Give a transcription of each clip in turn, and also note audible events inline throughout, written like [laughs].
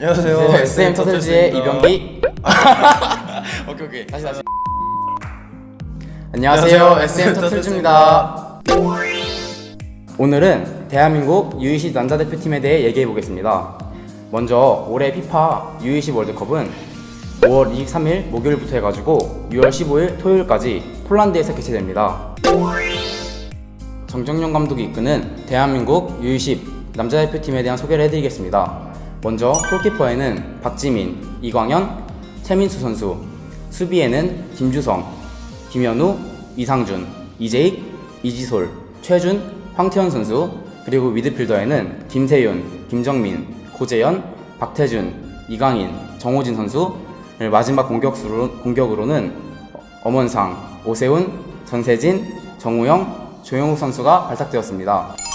안녕하세요. 네, SM 터틀즈의 이병기. [laughs] 오케이 오케이. 다시 다시. 안녕하세요. 안녕하세요. SM [laughs] 터틀즈입니다. 오늘은 대한민국 U20 남자 대표팀에 대해 얘기해 보겠습니다. 먼저 올해 피파 U20 월드컵은 5월 23일 목요일부터 해가지고 6월 15일 토요일까지 폴란드에서 개최됩니다. 정정용 감독이 이끄는 대한민국 U20 남자 대표팀에 대한 소개를 해드리겠습니다. 먼저 골키퍼에는 박지민, 이광현, 최민수 선수, 수비에는 김주성, 김현우, 이상준, 이재익, 이지솔, 최준, 황태현 선수, 그리고 미드필더에는 김세윤, 김정민, 고재현, 박태준, 이강인, 정호진 선수, 마지막 공격수로, 공격으로는 엄원상, 오세훈, 전세진, 정우영, 조영욱 선수가 발탁되었습니다.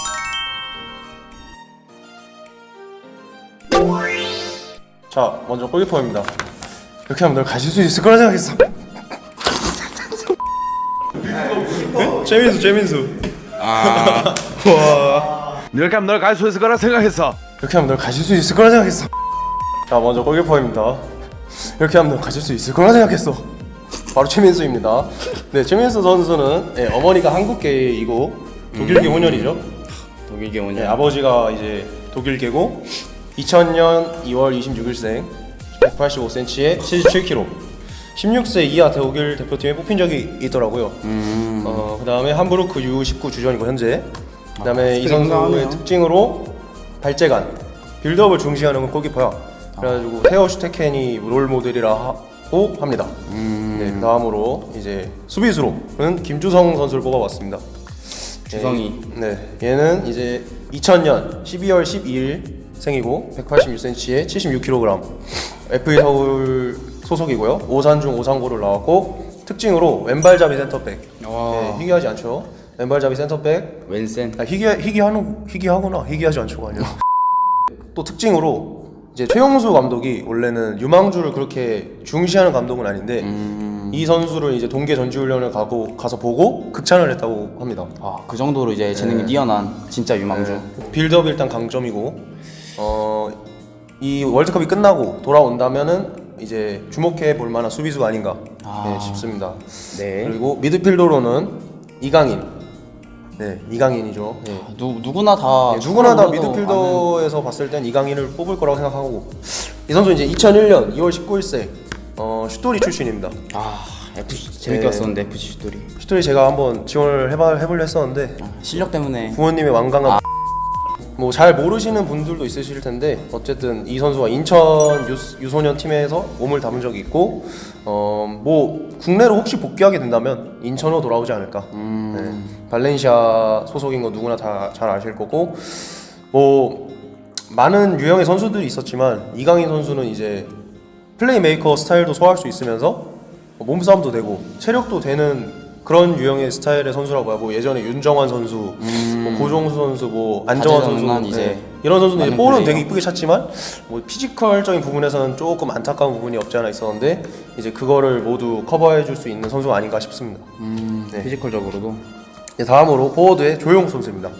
자, 먼저 골키퍼입니다. 이렇게 하면 널 가실 수 있을 거라 생각했어. 네? 재민수, 재민수. 아, [laughs] 와. 이렇게 하면 널 갈 수 있을 거라 생각했어. 이렇게 하면 널 가실 수 있을 거라 생각했어. 자, 먼저 골키퍼입니다. 이렇게 하면 널 가실 수 있을 거라 생각했어. 바로 최민수입니다. 네, 최민수 선수는 예, 어머니가 한국계이고 독일계 혼혈이죠. 독일계 네, 원년 아버지가 이제 독일계고 2000년 2월 26일생 185cm에 77kg 16세 이하 독일 대표팀에 뽑힌 적이 있더라고요. 어, 그다음에 함부르크 U19 주전이고 현재. 그다음에 이 스펙 선수의. 특징으로 발재간, 빌드업을 중시하는 골키퍼야. 그래가지고 테어 슈테켄이 롤 모델이라 하고 합니다. 네, 그다음으로 이제 수비수로는 김주성 선수를 뽑아봤습니다. 주성이. 네, 얘는 이제 2000년 12월 12일 생이고 186cm에 76kg. FA 서울 소속이고요. 오산중 오상고를 나왔고 특징으로 왼발잡이 센터백. 와. 네, 희귀하지 않죠. 왼발잡이 센터백. 왼센 아, 희귀 희귀하는 희귀하구나. 희귀하지 않죠가 아니라. 또 특징으로 이제 최용수 감독이 원래는 유망주를 그렇게 중시하는 감독은 아닌데 이 선수를 이제 동계 전지훈련을 가고 가서 보고 극찬을 했다고 합니다. 아, 그 정도로 이제 재능이 뛰어난 진짜 유망주. 네. 빌드업 일단 강점이고 어, 이 월드컵이 끝나고 돌아온다면은 이제 주목해 볼 만한 수비수가 아닌가 아. 네, 싶습니다. 네. 그리고 미드필더로는 이강인. 네, 이강인이죠. 네. 누 누구나 다 네, 누구나 다 미드필더에서 봤을 땐 이강인을 뽑을 거라고 생각하고 이 선수 이제 2001년 2월 19일생 어, 슈토리 출신입니다. 아는- 아, FC 재밌게 네. 봤었는데 FC 슈돌이. 슈토리 제가 한번 지원을 해봐 해보려 했었는데 실력 때문에 부모님의 완강한 뭐 잘 모르시는 분들도 있으실 텐데 어쨌든 이 선수가 인천 유, 소년 팀에서 몸을 담은 적이 있고 어 뭐 국내로 혹시 복귀하게 된다면 인천으로 돌아오지 않을까. 네. 발렌시아 소속인 거 누구나 다 잘 아실 거고 뭐 많은 유형의 선수들이 있었지만 이강인 선수는 이제 플레이메이커 스타일도 소화할 수 있으면서 몸싸움도 되고 체력도 되는 그런 유형의 스타일의 선수라고 하고 예전에 윤정환 선수, 뭐 고종수 선수, 뭐 안정환 선수 네. 이제 이런 선수는 이제 많은 볼은 플레이어. 되게 이쁘게 찼지만 뭐 피지컬적인 부분에서는 조금 안타까운 부분이 없지 않아 있었는데 이제 그거를 모두 커버해 줄 수 있는 선수가 아닌가 싶습니다. 음, 네. 피지컬적으로도 네, 다음으로 포워드의 조용 선수입니다.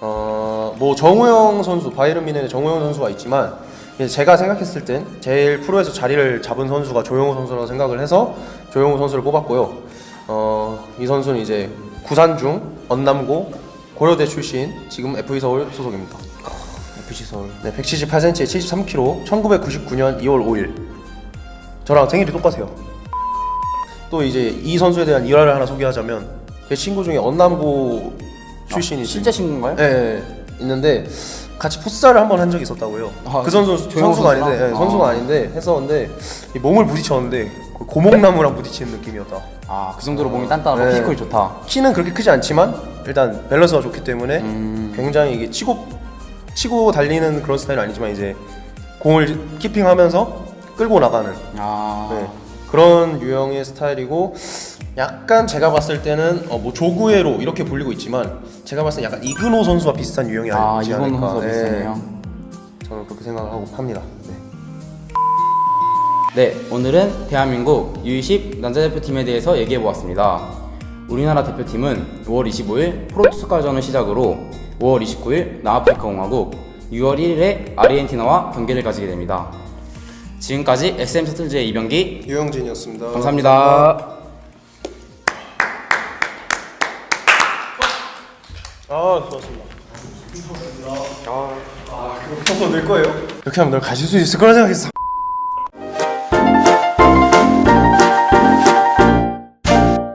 어, 뭐 정우영 선수, 바이에른 미넨의 정우영 선수가 있지만 이제 제가 생각했을 땐 제일 프로에서 자리를 잡은 선수가 조용호 선수라고 생각을 해서 조용호 선수를 뽑았고요. 어, 이 선수는 이제 구산중, 언남고, 고려대 출신, 지금 FE 서울 소속입니다. FC 서울. 네, 178cm에 73kg, 1999년 2월 5일. 저랑 생일이 똑같아요. 또 이제 이 선수에 대한 일화를 하나 소개하자면 제 친구 중에 언남고 출신이 실제 친구인가요? 네, 네, 있는데 같이 풋살을 한 번 한 적이 있었다고요. 아, 그 선수 조용호 선수가 선수랑? 아닌데 네, 아. 선수가 아 닌데 했었는데 이 몸을 부딪혔는데 그 고목나무랑 부딪히는 느낌이었다. 아, 그 정도로 몸이 단단하고 네. 피지컬이 좋다. 키는 그렇게 크지 않지만 일단 밸런스가 좋기 때문에 음. 굉장히 이게 치고 치고 달리는 그런 스타일은 아니지만 이제 공을 키핑하면서 끌고 나가는 아. 네. 그런 유형의 스타일이고 약간 제가 봤을 때는 어, 뭐 조구에로 이렇게 불리고 있지만 제가 봤을 때 약간 이근호 선수와 비슷한 유형이 아, 아니지 이건 않을까. 선수가 네. 비슷하네요. 저는 그렇게 생각을 하고 합니다. 네. 네, 오늘은 대한민국 U20 남자 대표팀에 대해서 얘기해 보았습니다. 우리나라 대표팀은 5월 25일 포르투갈전을 시작으로 5월 29일 남아프리카 공화국, 6월 1일에 아르헨티나와 경기를 가지게 됩니다. 지금까지 SM 셔틀즈의 이병기 유영진이었습니다. 감사합니다. 아 좋았습니다. 아, 아 그렇게 하면 늘 거예요? 이렇게 하면 널 가질 수 있을 거라 생각했어.